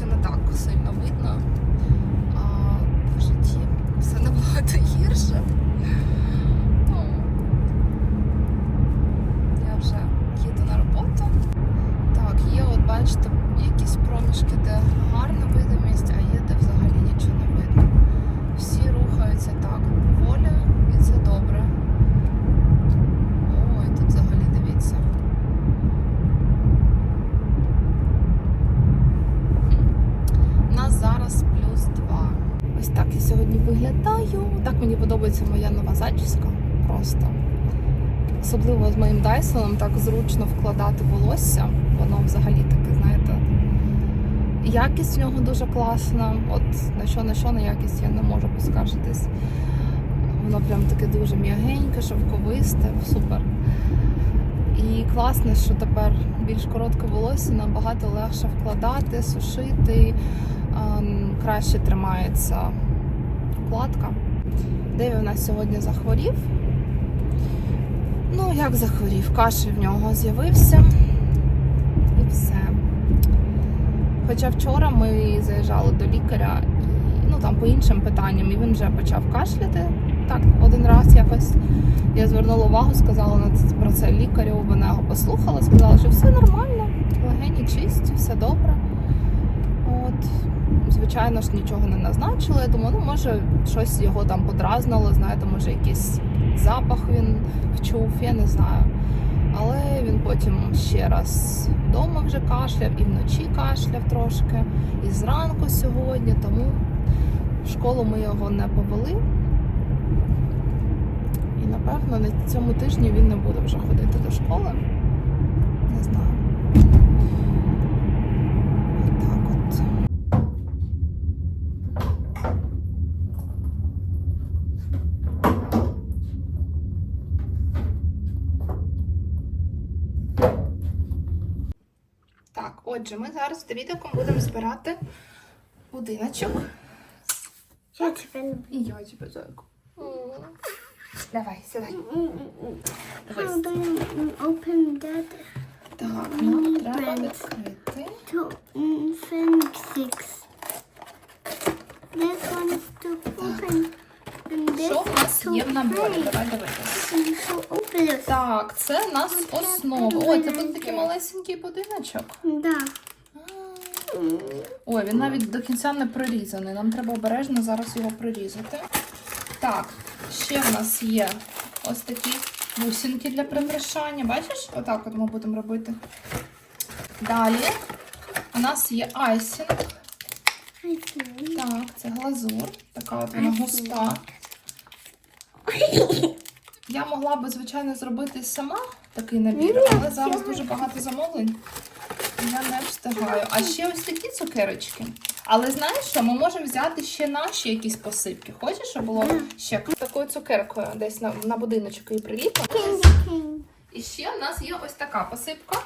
наче не так сильно видно. А в житті все набагато гірше. Ну, я вже їду на роботу. Так, є, от бачите, якісь проміжки, де гарна видимість, а є де взагалі нічого не видно. Всі рухаються так. Мені подобається моя нова зачіска. Просто. Особливо з моїм Дайсоном так зручно вкладати волосся. Воно взагалі таке, знаєте. Якість в нього дуже класна. От на що на що на якість я не можу поскаржитись. Воно прям таке дуже м'ягеньке, шовковисте, супер. І класно, що тепер більш коротке волосся набагато легше вкладати, сушити, ем, краще тримається вкладка. Деві у нас сьогодні захворів. Ну, як захворів? Кашель в нього з'явився. І все. Хоча вчора ми заїжджали до лікаря, ну там по іншим питанням, і він вже почав кашляти так один раз якось. Я звернула увагу, сказала про це лікарю, вона його послухала, сказала, що все нормально, легені чисті, все добре. От, звичайно ж, нічого не назначила. Я думаю, ну може щось його там подразнило, знаєте, може якийсь запах він вчув, я не знаю. Але він потім ще раз вдома вже кашляв, і вночі кашляв трошки, і зранку сьогодні, тому в школу ми його не повели. І напевно на цьому тижні він не буде вже ходити до школи. Не знаю. Отак от. Так, отже, ми зараз з Давідиком будемо збирати будиночок. Я тебе І я тебе зайку. Давай, сідай. How do you open that Так, нам треба відкрити. to Infinix 6? This one is to open. And this Що в нас є в наборі? play. Давай дивитися. And to open it. Так, це у нас основа. Ой, це тут такий малесенький будиночок. Да. Ой, він навіть до кінця не прорізаний. Нам треба обережно зараз його прорізати. Так, ще в нас є ось такі бусинки для прикрашання. Бачиш? Отак от ми будемо робити. Далі у нас є айсінг. Так, це глазур. Така от вона густа. Я могла би, звичайно, зробити сама такий набір, але зараз дуже багато замовлень. і Я не встигаю. А ще ось такі цукерочки. Але знаєш що, ми можемо взяти ще наші якісь посипки. Хочеш, щоб було ще такою цукеркою десь на, на будиночок і приліпимо? І ще у нас є ось така посипка.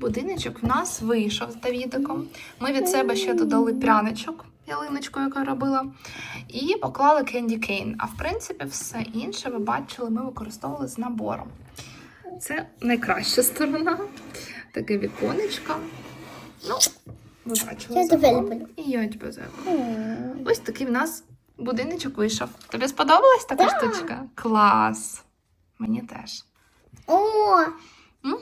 Будиночок в нас вийшов з Давідиком. Ми від себе ще додали пряничок, ялиночку, яку я робила, і поклали кенді кейн. А в принципі, все інше ви бачили, ми використовували з набором. Це найкраща сторона. Таке віконечко. Ну, ви бачили. Я тебе люблю. І я тебе зайву. Ось такий в нас будиночок вийшов. Тобі сподобалась така Так. штучка? Клас. Мені теж. О, Угу.